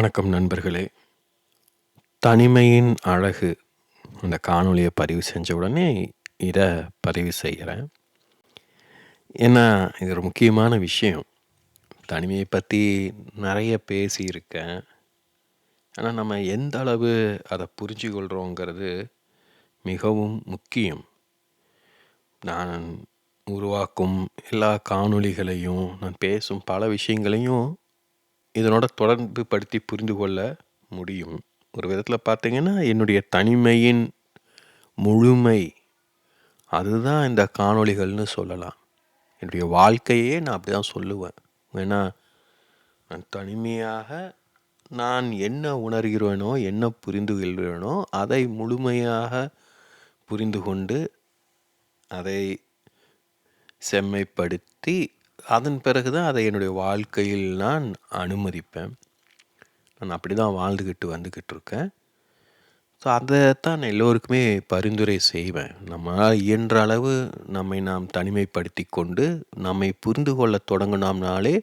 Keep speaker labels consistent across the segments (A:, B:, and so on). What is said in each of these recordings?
A: வணக்கம் நண்பர்களே. தனிமையின் அழகு அந்த காணொளியை பதிவு செஞ்ச உடனே இதை பதிவு செய்கிறேன். ஏன்னா இது ஒரு முக்கியமான விஷயம். தனிமையை பற்றி நிறைய பேசியிருக்கேன். ஆனால் நம்ம எந்த அளவு அதை புரிஞ்சு கொள்கிறோங்கிறது மிகவும் முக்கியம். நான் உருவாக்கும் எல்லா காணொளிகளையும் நான் பேசும் பல விஷயங்களையும் இதனோட தொடர்பு படுத்தி புரிந்து கொள்ள முடியும். ஒரு விதத்தில் பார்த்தீங்கன்னா என்னுடைய தனிமையின் முழுமை அதுதான் இந்த காணொளிகள்னு சொல்லலாம். என்னுடைய வாழ்க்கையே நான் அப்படி தான் சொல்லுவேன். ஏன்னா நான் தனிமையாக நான் என்ன உணர்கிறேனோ என்ன புரிந்து கொள்கிறேனோ அதை முழுமையாக புரிந்து கொண்டு அதை செம்மைப்படுத்தி அதன் பிறகு தான் அதை என்னுடைய வாழ்க்கையில் நான் அனுமதிப்பேன். நான் அப்படி தான் வாழ்ந்துக்கிட்டு வந்துக்கிட்டு இருக்கேன். ஸோ அதைத்தான் நான் எல்லோருக்குமே பரிந்துரை செய்வேன். நம்மளால் இயன்ற அளவு நம்மை நாம் தனிமைப்படுத்தி கொண்டு நம்மை புரிந்து கொள்ள தொடங்கினோம்னாலே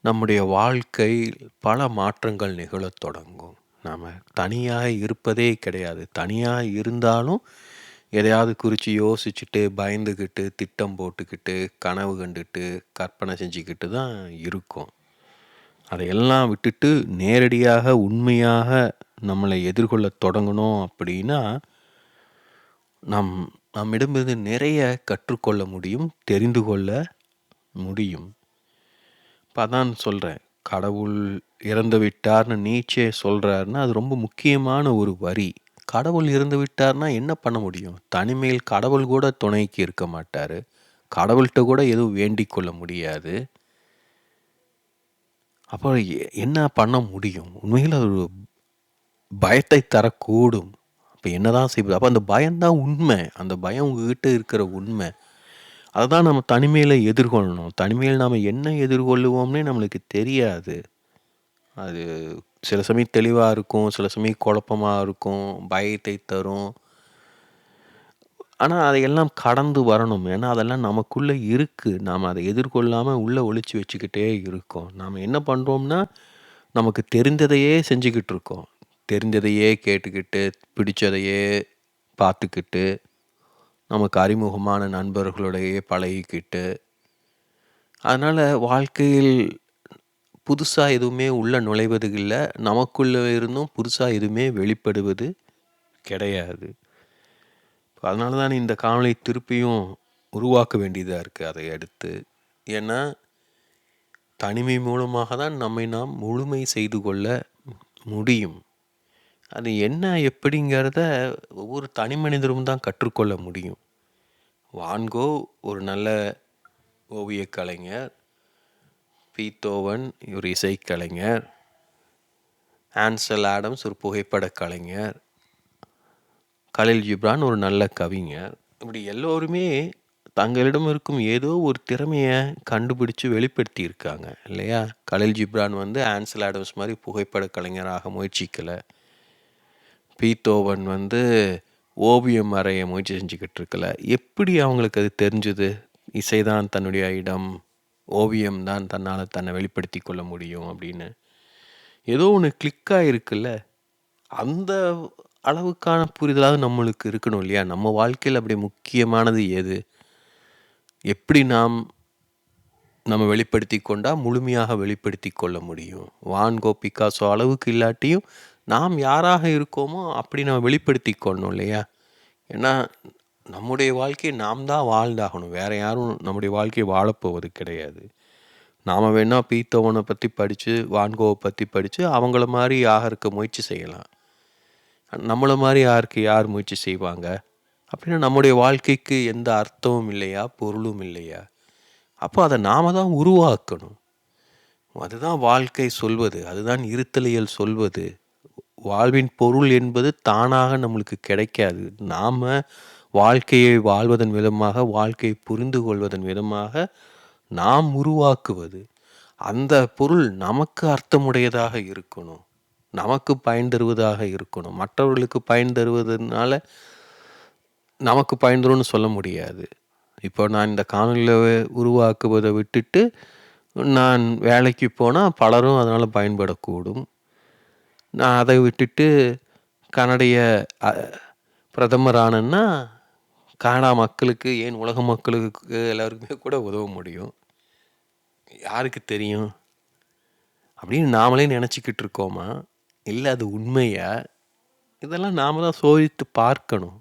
A: நம்முடைய வாழ்க்கை பல மாற்றங்கள் நிகழத் தொடங்கும். நாம் தனியாக இருப்பதே கிடையாது. தனியாக இருந்தாலும் எதையாவது குறித்து யோசிச்சுட்டு பயந்துக்கிட்டு திட்டம் போட்டுக்கிட்டு கனவு கண்டுட்டு கற்பனை செஞ்சுக்கிட்டு தான் இருக்கும். அதையெல்லாம் விட்டுட்டு நேரடியாக உண்மையாக நம்மளை எதிர்கொள்ள தொடங்கணும் அப்படின்னா நம் நம்மிடமிருந்து நிறைய கற்றுக்கொள்ள முடியும் தெரிந்து கொள்ள முடியும். இப்போ அதான் சொல்கிறேன் கடவுள் இறந்து விட்டார்னு நீச்சே சொல்கிறாருன்னா அது ரொம்ப முக்கியமான ஒரு வரி. கடவுள் இருந்து விட்டார்னா என்ன பண்ண முடியும்? தனிமையில் கடவுள் கூட துணைக்கு இருக்க மாட்டார். கடவுள்கிட்ட கூட எதுவும் வேண்டிக் கொள்ள முடியாது. அப்போ என்ன பண்ண முடியும்? உண்மையில் ஒரு பயத்தை தரக்கூடும். அப்போ என்னதான் செய்வது? அப்போ அந்த பயம்தான் உண்மை. அந்த பயம் உங்ககிட்ட இருக்கிற உண்மை. அதை தான் நம்ம தனிமையில் எதிர்கொள்ளணும். தனிமையில் நாம் என்ன எதிர்கொள்ளுவோம்னே நம்மளுக்கு தெரியாது. அது சில சமயம் தெளிவாக இருக்கும் சில சமயம் குழப்பமாக இருக்கும் பயத்தை தரும். ஆனால் அதையெல்லாம் கடந்து வரணும். ஏன்னா அதெல்லாம் நமக்குள்ளே இருக்குது நாம் அதை எதிர்கொள்ளாமல் உள்ளே ஒழிச்சு வச்சுக்கிட்டே இருக்கோம். நாம் என்ன பண்ணுறோம்னா நமக்கு தெரிந்ததையே செஞ்சுக்கிட்டு இருக்கோம். தெரிந்ததையே கேட்டுக்கிட்டு பிடிச்சதையே பார்த்துக்கிட்டு நமக்கு அறிமுகமான நண்பர்களுடையே பழகிக்கிட்டு. அதனால் வாழ்க்கையில் புதுசாக எதுவுமே உள்ளே நுழைவது இல்லை நமக்குள்ளே இருந்தும் புதுசாக எதுவுமே வெளிப்படுவது கிடையாது. அதனால தான் இந்த காணொளி திருப்பியும் உருவாக்க வேண்டியதாக இருக்குது அதை அடுத்து. ஏன்னா தனிமை மூலமாக தான் நம்மை நாம் முழுமை செய்து கொள்ள முடியும். அது என்ன எப்படிங்கிறத ஒவ்வொரு தனி மனிதரும் தான் கற்றுக்கொள்ள முடியும். வான்கோ ஒரு நல்ல ஓவியக் கலைஞர் பீத்தோவன் ஒரு இசைக்கலைஞர். ஆன்சல் ஆடம்ஸ் ஒரு புகைப்படக் கலைஞர். கலில் ஜிப்ரான் ஒரு நல்ல கவிஞர். இப்படி எல்லோருமே தங்களிடம் இருக்கும் ஏதோ ஒரு திறமையை கண்டுபிடிச்சு வெளிப்படுத்தி இருக்காங்க இல்லையா? கலில் ஜிப்ரான் வந்து ஆன்சல் ஆடம்ஸ் மாதிரி புகைப்பட கலைஞராக முயற்சிக்கலை. பீத்தோவன் வந்து ஓவியம் வரைய முயற்சி செஞ்சுக்கிட்டு இருக்கல. எப்படி அவங்களுக்கு அது தெரிஞ்சுது? இசைதான் தன்னுடைய இடம். ஓவியம் தான் தன்னால் தன்னை வெளிப்படுத்தி கொள்ள முடியும் அப்படின்னு. ஏதோ ஒன்று கிளிக்காக இருக்குல்ல அந்த அளவுக்கான புரிதலாவது நம்மளுக்கு இருக்கணும் இல்லையா? நம்ம வாழ்க்கையில் அப்படி முக்கியமானது எது? எப்படி நாம் நம்ம வெளிப்படுத்தி கொண்டால் முழுமையாக வெளிப்படுத்தி கொள்ள முடியும்? வான்கோ பிகாசோ அளவுக்கு இல்லாட்டியும் நாம் யாராக இருக்கோமோ அப்படி நம்ம வெளிப்படுத்தி கொள்ளணும் இல்லையா? ஏன்னா நம்முடைய வாழ்க்கையை நாம் தான் வாழ்ந்தாகணும். வேறு யாரும் நம்முடைய வாழ்க்கையை வாழப்போவது கிடையாது. நாம் வேணால் பீத்தோவனை பற்றி படித்து வான்கோவை பற்றி படித்து அவங்கள மாதிரி ஆகிறக்க முயற்சி செய்யலாம். நம்மளை மாதிரி யாருக்கு யார் முயற்சி செய்வாங்க? அப்படின்னா நம்முடைய வாழ்க்கைக்கு எந்த அர்த்தமும் இல்லையா? பொருளும் இல்லையா? அப்போ அதை நாம் தான் உருவாக்கணும். அதுதான் வாழ்க்கை சொல்வது. அதுதான் இருத்தலியல் சொல்வது. வாழ்வின் பொருள் என்பது தானாக நம்மளுக்கு கிடைக்காது. நாம் வாழ்க்கையை வாழ்வதன் விதமாக வாழ்க்கையை புரிந்து கொள்வதன் விதமாக நாம் உருவாக்குவது. அந்த பொருள் நமக்கு அர்த்தமுடையதாக இருக்கணும். நமக்கு பயன் தருவதாக இருக்கணும். மற்றவர்களுக்கு பயன் தருவதனால நமக்கு பயன் தரும்னு சொல்ல முடியாது. இப்போ நான் இந்த காணொலியில் உருவாக்குவதை விட்டுட்டு நான் வேலைக்கு போனால் பலரும் அதனால் பயன்படக்கூடும். நான் அதை விட்டுட்டு கன்னடைய பிரதமர் ஆனேன்னா, கனடா மக்களுக்கு ஏன் உலக மக்களுக்கு எல்லாருக்குமே கூட உதவ முடியும். யாருக்கு தெரியும்? அப்படின்னு நாமளே நினச்சிக்கிட்டு இருக்கோமா? இல்லை அது உண்மையா? இதெல்லாம் நாம் தான் சோதித்து பார்க்கணும்.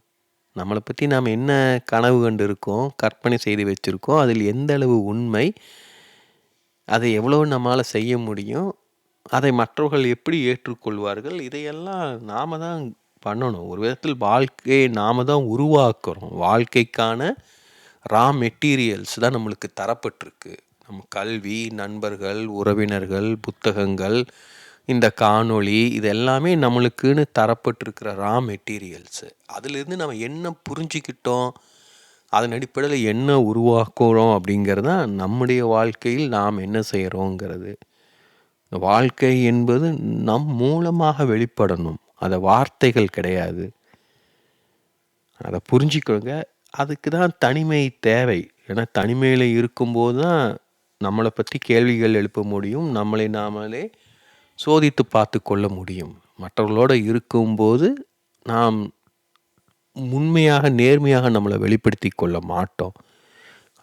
A: நம்மளை பற்றி நாம் என்ன கனவு கண்டிருக்கோம், கற்பனை செய்து வச்சிருக்கோம், அதில் எந்த அளவு உண்மை? அதை எவ்வளோ நம்மளால் செய்ய முடியும்? அதை மற்றவர்கள் எப்படி ஏற்றுக்கொள்வார்கள்? இதையெல்லாம் நாம தான் பண்ணணும். ஒரு விதத்தில் வாழ்க்கையை நாம் தான் உருவாக்குறோம். வாழ்க்கைக்கான ரா மெட்டீரியல்ஸ் தான் நம்மளுக்கு தரப்பட்டிருக்கு. நம்ம கல்வி, நண்பர்கள், உறவினர்கள், புத்தகங்கள், இந்த காணொளி இது எல்லாமே நம்மளுக்குன்னு தரப்பட்டிருக்கிற ரா மெட்டீரியல்ஸு. அதிலிருந்து நம்ம என்ன புரிஞ்சுக்கிட்டோம், அதன் அடிப்படையில் என்ன உருவாக்குறோம் அப்படிங்கிறது தான் நம்முடைய வாழ்க்கையில் நாம் என்ன செய்கிறோங்கிறது வாழ்க்கை என்பது நம் மூலமாக வெளிப்படணும். அதை வார்த்தைகள் கிடையாது. அதை புரிஞ்சுக்கோங்க. அதுக்கு தான் தனிமை தேவை. ஏன்னா தனிமையில் இருக்கும்போது தான் நம்மளை பற்றி கேள்விகள் எழுப்ப முடியும். நம்மளை நாமளே சோதித்து பார்த்து கொள்ள முடியும். மற்றவர்களோட இருக்கும்போது நாம் உண்மையாக, நேர்மையாக நம்மளை வெளிப்படுத்தி கொள்ள மாட்டோம்.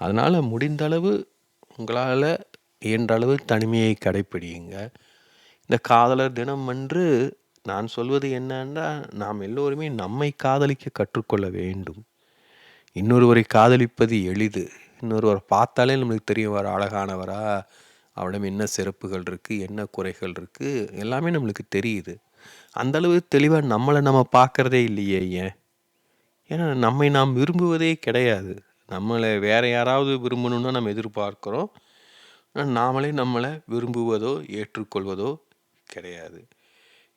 A: அதனால் முடிந்தளவு உங்களால் இயன்றளவு தனிமையை கடைப்பிடியுங்க. இந்த காதலர் தினம் அன்று நான் சொல்வது என்னன்னா, நாம் எல்லோருமே நம்மை காதலிக்க கற்றுக்கொள்ள வேண்டும். இன்னொருவரை காதலிப்பது எளிது. இன்னொருவர் பார்த்தாலே நம்மளுக்கு தெரியும் வர அழகானவரா? அவரிடம் என்ன சிறப்புகள் இருக்குது என்ன குறைகள் இருக்குது எல்லாமே நம்மளுக்கு தெரியுது. அந்த அளவு நம்மளை நம்ம பார்க்குறதே இல்லையே ஏன்? ஏன்னா நம்மை நாம் விரும்புவதே கிடையாது. நம்மளை வேற யாராவது விரும்பணும்னா நம்ம எதிர்பார்க்குறோம் நாமளே நம்மளை விரும்புவதோ, ஏற்றுக்கொள்வதோ கிடையாது.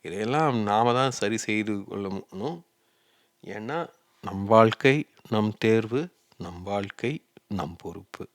A: இதையெல்லாம் நாம தான் சரி செய்து கொள்ளணும். ஏன்னா நம் வாழ்க்கை, நம் தேர்வு, நம் வாழ்க்கை, நம் பொறுப்பு.